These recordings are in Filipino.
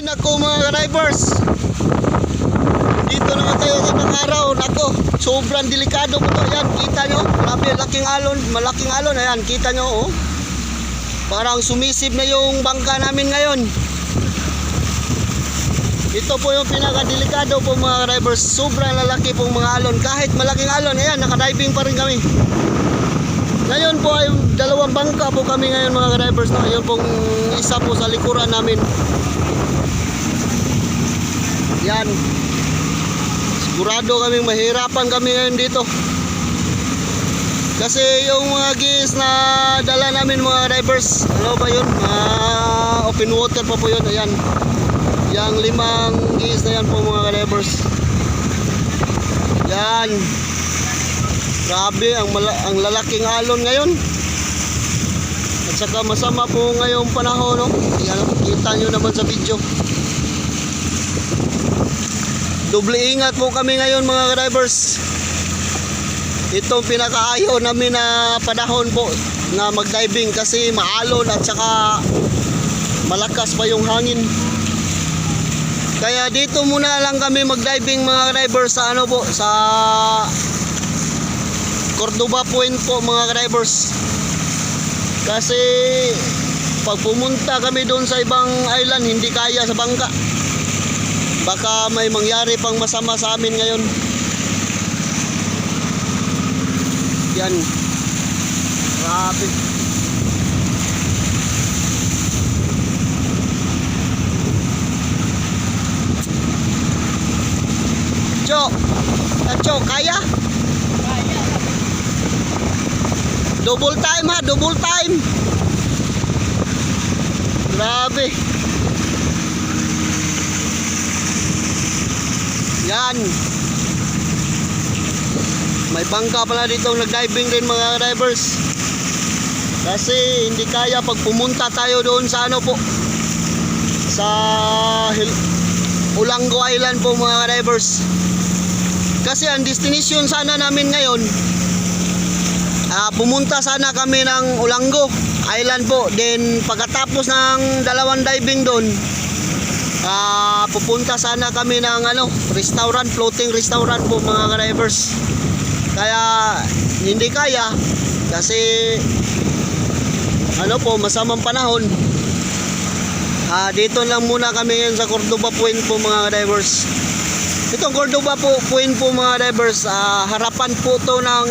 Nako mga drivers. Dito naman tayo sa ibang araw. Nako, sobrang delikado po to. Yan, kita nyo. Grabe, laking alon. Malaking alon. Ayan, kita nyo. Oh. Parang sumisib na yung bangka namin ngayon. Ito po yung pinaka-delikado po mga drivers. Sobrang lalaki pong mga alon. Kahit malaking alon, ayan, nakadiving pa rin kami. Ngayon po ay dalawang bangka po kami ngayon mga drivers. No? Ayun pong isa po sa likuran namin. Yan. Sigurado kaming mahirapan kami ngayon dito. Kasi yung mga gis na dala namin mga drivers, ano ba yun? Ah, open water pa po yun. Ayan. Yang limang gis na yan po mga drivers. Yan. Grabe, ang, ang lalaking alon ngayon. At saka masama po ngayong panahon, no? Yan, kita nyo naman sa video. Doble ingat po kami ngayon mga drivers. Itong pinakaayaw namin na panahon po na mag-diving kasi maalon at saka malakas pa yung hangin. Kaya dito muna lang kami mag-diving mga drivers sa ano po sa Cordoba Point po mga drivers. Kasi pag pumunta kami doon sa ibang island hindi kaya sa bangka baka may mangyari pang masama sa amin ngayon yan grabe Cho, Cho, kaya? Double time ha, double time. Grabe. Yan. May bangka pala dito nag-diving din mga drivers. Kasi hindi kaya pag pumunta tayo doon sa ano po. Sa Hil- Ulango Island po mga drivers. Kasi ang destination sana namin ngayon ah, pumunta sana kami ng Ulango Island po. Then pagkatapos ng dalawang diving doon, Ah, pupunta sana kami ng ano, restaurant, floating restaurant po mga drivers. Kaya hindi kaya kasi ano po, masamang panahon. Ah, dito lang muna kami ngayon sa Cordoba Point po mga drivers. Itong Cordoba po, Point po mga drivers, ah, harapan po to ng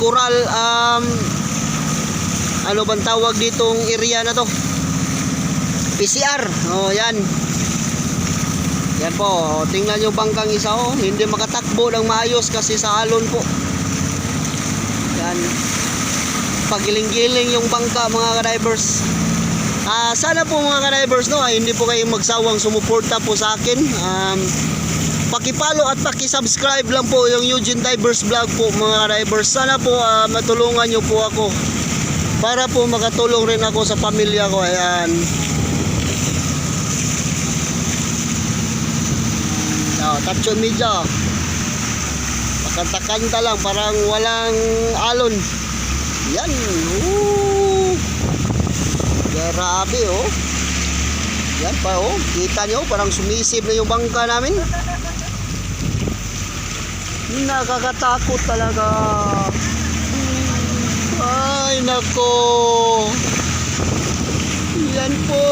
Coral um, ano bang tawag ditong area na to? PCR. Oh, yan. Yan po, tingnan nyo bangkang isa oh, hindi makatakbo ng maayos kasi sa alon po. Yan. Pagiling-giling yung bangka mga drivers. Ah, sana po mga drivers no, ay hindi po kayong magsawang sumuporta po sa akin. Um, pakipalo at paki-subscribe lang po yung Eugene Divers Vlog po mga drivers. Sana po ah, matulungan nyo po ako para po makatulong rin ako sa pamilya ko. Ayan. Oh, tacho media. Pakanta-kanta lang, parang walang alon. Yan. Ooh. Grabe, oh. Yan pa, oh. Kita nyo, parang sumisip na yung bangka namin. Nakakatakot talaga. Ay, nako. Yan po.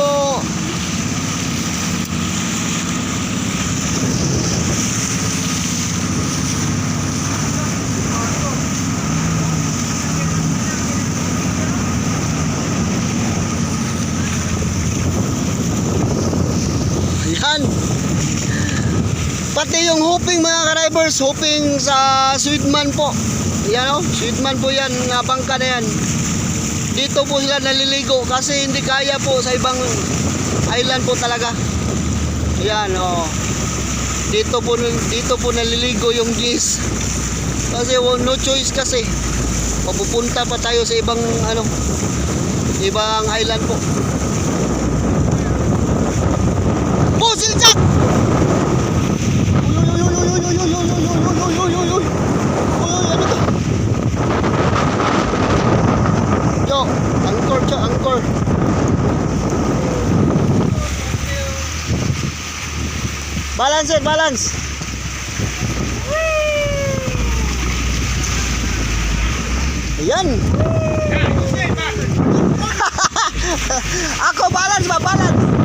Yan. Pati yung hooping mga drivers, hooping sa Sweetman po. Yan o, Sweetman po yan, nga bangka na yan. Dito po sila naliligo kasi hindi kaya po sa ibang island po talaga. Yan o. Dito po dito po naliligo yung gis. Kasi wa- no choice kasi. Papupunta pa tayo sa ibang ano ibang island po. Cho, angkor. Balance it, balance. Ayan. Ako balance ba? Balance.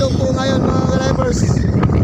Delikado po ngayon mga divers.